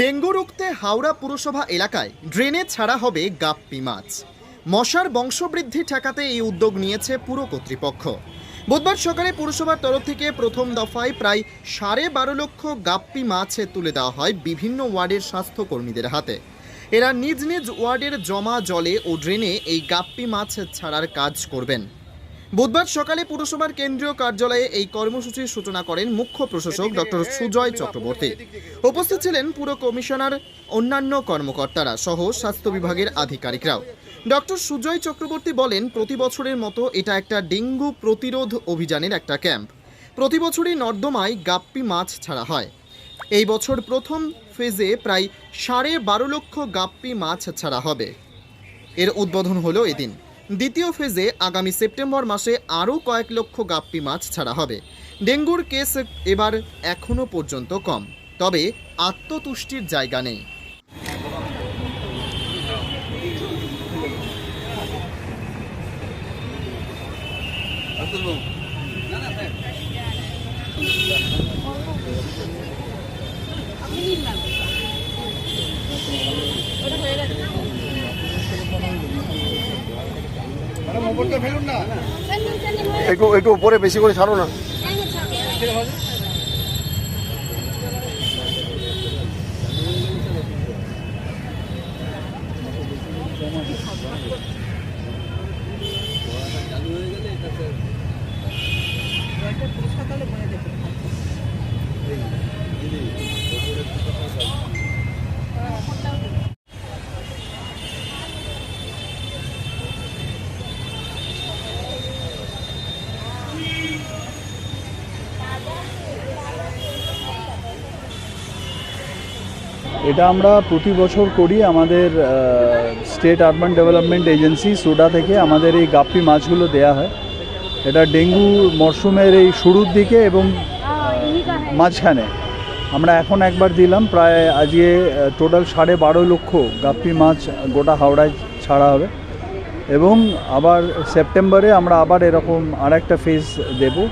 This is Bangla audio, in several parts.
ডেঙ্গু রুখতে হাওড়া পুরসভা এলাকায় ড্রেনে ছাড়া হবে গাপ্পি মাছ। মশার বংশবৃদ্ধি ঠেকাতে এই উদ্যোগ নিয়েছে পুর কর্তৃপক্ষ। বুধবার সকালে পুরসভার তরফ থেকে প্রথম দফায় প্রায় সাড়ে বারো লক্ষ গাপ্পি মাছ তুলে দেওয়া হয় বিভিন্ন ওয়ার্ডের স্বাস্থ্যকর্মীদের হাতে। এরা নিজ নিজ ওয়ার্ডের জমা জলে ও ড্রেনে এই গাপ্পি মাছ ছাড়ার কাজ করবেন। বুধবার সকালে পুরসভার কেন্দ্রীয় কার্যালয়ে এই কর্মসূচির সূচনা করেন মুখ্য প্রশাসক ডক্টর সুজয় চক্রবর্তী। উপস্থিত ছিলেন পুর কমিশনার অন্যান্য কর্মকর্তারা সহ স্বাস্থ্য বিভাগের আধিকারিকরাও। ডক্টর সুজয় চক্রবর্তী বলেন প্রতি বছরের মতো এটা একটা ডেঙ্গু প্রতিরোধ অভিযানের একটা ক্যাম্প। প্রতি বছরই নর্দমায় গাপ্পি মাছ ছাড়া হয়। এই বছর প্রথম ফেজে প্রায় সাড়ে বারো লক্ষ গাপ্পি মাছ ছাড়া হবে। এর উদ্বোধন হলো এদিন। দ্বিতীয় ফেজে আগামী সেপ্টেম্বর মাসে আরও কয়েক লক্ষ গাপ্পি মাছ ছাড়া হবে। ডেঙ্গুর কেস এবার এখনও পর্যন্ত কম। তবে আত্মতুষ্টির জায়গা নেই। একটু একটু উপরে বেশি করে ছাড়ো না। এটা আমরা প্রতি বছর করি আমাদের state urban development agency SUDA থেকে আমাদের এই গাপ্পি মাছগুলো দেয়া হয়। এটা ডেঙ্গু মরশুমের এই শুরুর দিকে এবং মাঝখানে। আমরা এখন একবার দিলাম, প্রায় আজকে টোটাল সাড়ে বারো লক্ষ গাপ্পি মাছ গোটা হাওড়ায় ছাড়া হবে। এবং আবার সেপ্টেম্বরে আমরা আবার এরকম আর একটা ফেজ দেবো।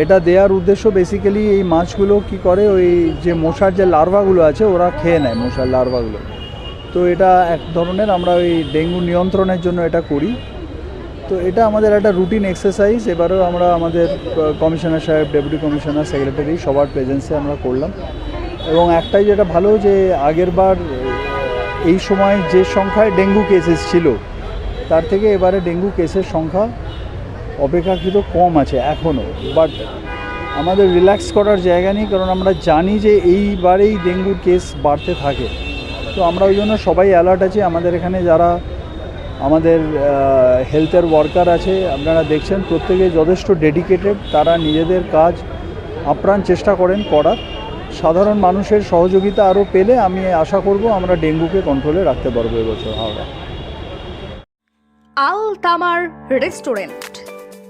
এটা দেওয়ার উদ্দেশ্য বেসিক্যালি এই মাছগুলো কি করে? ওই যে মশার যে লার্ভাগুলো আছে, ওরা খেয়ে নেয় মশার লার্ভাগুলো তো এটা এক ধরনের আমরা ওই ডেঙ্গু নিয়ন্ত্রণের জন্য এটা করি। তো এটা আমাদের একটা রুটিন এক্সারসাইজ এবারেও আমরা আমাদের কমিশনার সাহেব ডেপুটি কমিশনার সেক্রেটারি সবার প্রেজেন্সে আমরা করলাম। এবং একটাই যেটা ভালো যে আগেরবার এই সময় যে সংখ্যায় ডেঙ্গু কেসেস ছিল, তার থেকে এবারে ডেঙ্গু কেসের সংখ্যা অপেক্ষাকৃত কম আছে এখনও বাট আমাদের রিল্যাক্স করার জায়গা নেই, কারণ আমরা জানি যে এইবারেই ডেঙ্গুর কেস বাড়তে থাকে। তো আমরা ওই জন্য সবাই অ্যালার্ট আছি, আমাদের এখানে যারা আমাদের হেলথের ওয়ার্কার আছে, আপনারা দেখছেন প্রত্যেকে যথেষ্ট ডেডিকেটেড তারা নিজেদের কাজ আপ্রাণ চেষ্টা করেন করার। সাধারণ মানুষের সহযোগিতা আরও পেলে আমি আশা করব আমরা ডেঙ্গুকে কন্ট্রোলে রাখতে পারব এবছর হাওড়া। আল তামার রেস্টুরেন্ট